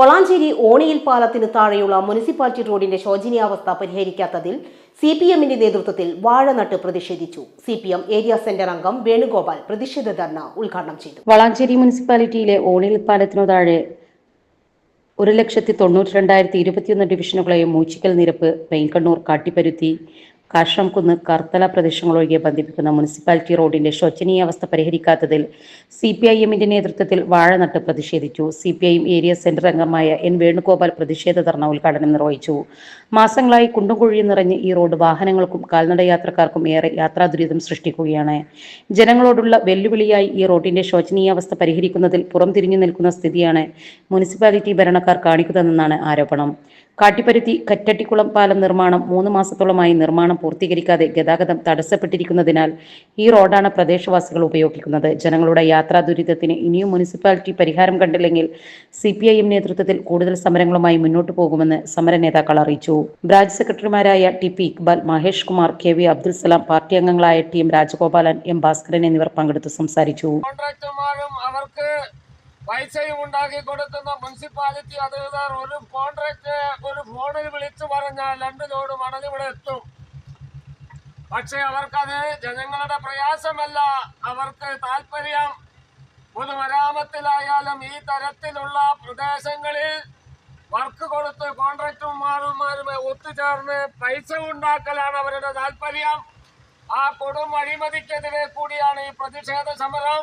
വളാഞ്ചേരി ഓണിയിൽ പാലത്തിന് താഴെയുള്ള മുനിസിപ്പാലിറ്റി റോഡിന്റെ ശോചനീയാവസ്ഥ പരിഹരിക്കാത്തതിൽ സി പി എമ്മിന്റെ നേതൃത്വത്തിൽ വാഴനട്ട് പ്രതിഷേധിച്ചു. C P M area centre അംഗം വേണുഗോപാൽ പ്രതിഷേധ ധർണ ഉദ്ഘാടനം ചെയ്തു. വളാഞ്ചേരി മുനിസിപ്പാലിറ്റിയിലെ ഓണിയിൽ പാലത്തിനു താഴെ ഒരു ലക്ഷത്തി തൊണ്ണൂറ്റി രണ്ടായിരത്തി ഇരുപത്തിയൊന്ന് ഡിവിഷനുകളെയും മൂച്ചിക്കൽ നിരപ്പ് പെയിൻകണ്ണൂർ കാട്ടിപ്പരുത്തി കാശ്രംകുന്ന് കർത്തല പ്രദേശങ്ങൾ ഒഴികെ ബന്ധിപ്പിക്കുന്ന മുനിസിപ്പാലിറ്റി റോഡിന്റെ ശോചനീയാവസ്ഥ പരിഹരിക്കാത്തതിൽ സി പി ഐ എമ്മിന്റെ നേതൃത്വത്തിൽ വാഴനട്ട് പ്രതിഷേധിച്ചു. C P I M area centre അംഗമായ എൻ വേണുഗോപാൽ പ്രതിഷേധ ധർണ ഉദ്ഘാടനം നിർവഹിച്ചു. മാസങ്ങളായി കുണ്ടും നിറഞ്ഞ് ഈ റോഡ് വാഹനങ്ങൾക്കും കാൽനട യാത്രക്കാർക്കും ഏറെ യാത്രാ ദുരിതം സൃഷ്ടിക്കുകയാണ്. ജനങ്ങളോടുള്ള വെല്ലുവിളിയായി ഈ റോഡിന്റെ ശോചനീയാവസ്ഥ പരിഹരിക്കുന്നതിൽ പുറംതിരിഞ്ഞു നിൽക്കുന്ന സ്ഥിതിയാണ് മുനിസിപ്പാലിറ്റി ഭരണക്കാർ കാണിക്കുന്നതെന്നാണ് ആരോപണം. കാട്ടിപ്പരുത്തി കറ്റട്ടിക്കുളം പാലം നിർമ്മാണം മൂന്ന് മാസത്തോളമായി നിർമ്മാണം പൂർത്തീകരിക്കാതെ ഗതാഗതം തടസ്സപ്പെട്ടിരിക്കുന്നതിനാൽ ഈ റോഡാണ് പ്രദേശവാസികൾ ഉപയോഗിക്കുന്നത്. ജനങ്ങളുടെ യാത്രാ ദുരിതത്തിന് ഇനിയും മുനിസിപ്പാലിറ്റി പരിഹാരം കണ്ടില്ലെങ്കിൽ സി പി ഐ എം നേതൃത്വത്തിൽ കൂടുതൽ സമരങ്ങളുമായി മുന്നോട്ടു പോകുമെന്ന് സമര നേതാക്കൾ അറിയിച്ചു. ബ്രാഞ്ച് സെക്രട്ടറിമാരായ T P Iqbal Mahesh Kumar K V Abdul Salam party അംഗങ്ങളായ T M Rajagopalan M Bhaskaran എന്നിവർ പങ്കെടുത്ത് സംസാരിച്ചു. അവർക്ക് പൈസയും ഉണ്ടാക്കി കൊടുക്കുന്ന മുനിസിപ്പാലിറ്റി അധികൃതർ ഒരു കോൺട്രാക്ട് ഒരു ഫോണിൽ വിളിച്ചു പറഞ്ഞാൽ രണ്ട് ലോഡ് മണൽ ഇവിടെ എത്തും. പക്ഷെ അവർക്കത് ജനങ്ങളുടെ പ്രയാസമല്ല. അവർക്ക് താല്പര്യം പൊതുമരാമത്തിലായാലും ഈ തരത്തിലുള്ള പ്രദേശങ്ങളിൽ വർക്ക് കൊടുത്ത് കോൺട്രാക്ടർമാരുമാരും ഒത്തുചേർന്ന് പൈസ ഉണ്ടാക്കലാണ് അവരുടെ താല്പര്യം ആ കൊടും അഴിമതിക്കെതിരെ കൂടിയാണ് ഈ പ്രതിഷേധ സമരം.